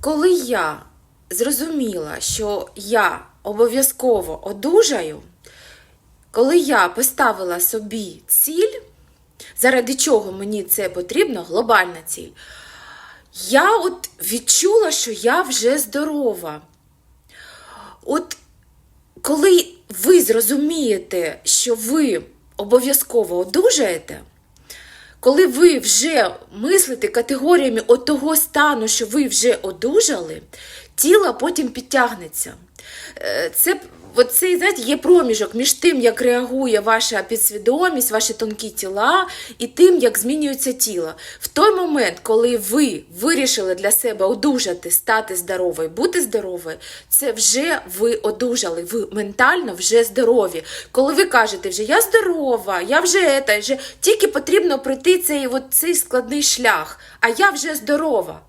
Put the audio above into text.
Коли я зрозуміла, що я обов'язково одужаю, коли я поставила собі ціль, заради чого мені це потрібно, глобальна ціль, я от відчула, що я вже здорова. От коли ви зрозумієте, що ви обов'язково одужаєте, коли ви вже мислите категоріями от того стану, що ви вже одужали, тіло потім підтягнеться. Е, Це от цей, знаєте, є проміжок між тим, як реагує ваша підсвідомість, ваші тонкі тіла, і тим, як змінюється тіло. В той момент, коли ви вирішили для себе одужати, стати здоровою, бути здоровою, це вже ви одужали, ви ментально вже здорові. Коли ви кажете, вже я здорова, я вже ета, вже тільки потрібно пройти цей, цей складний шлях, а я вже здорова.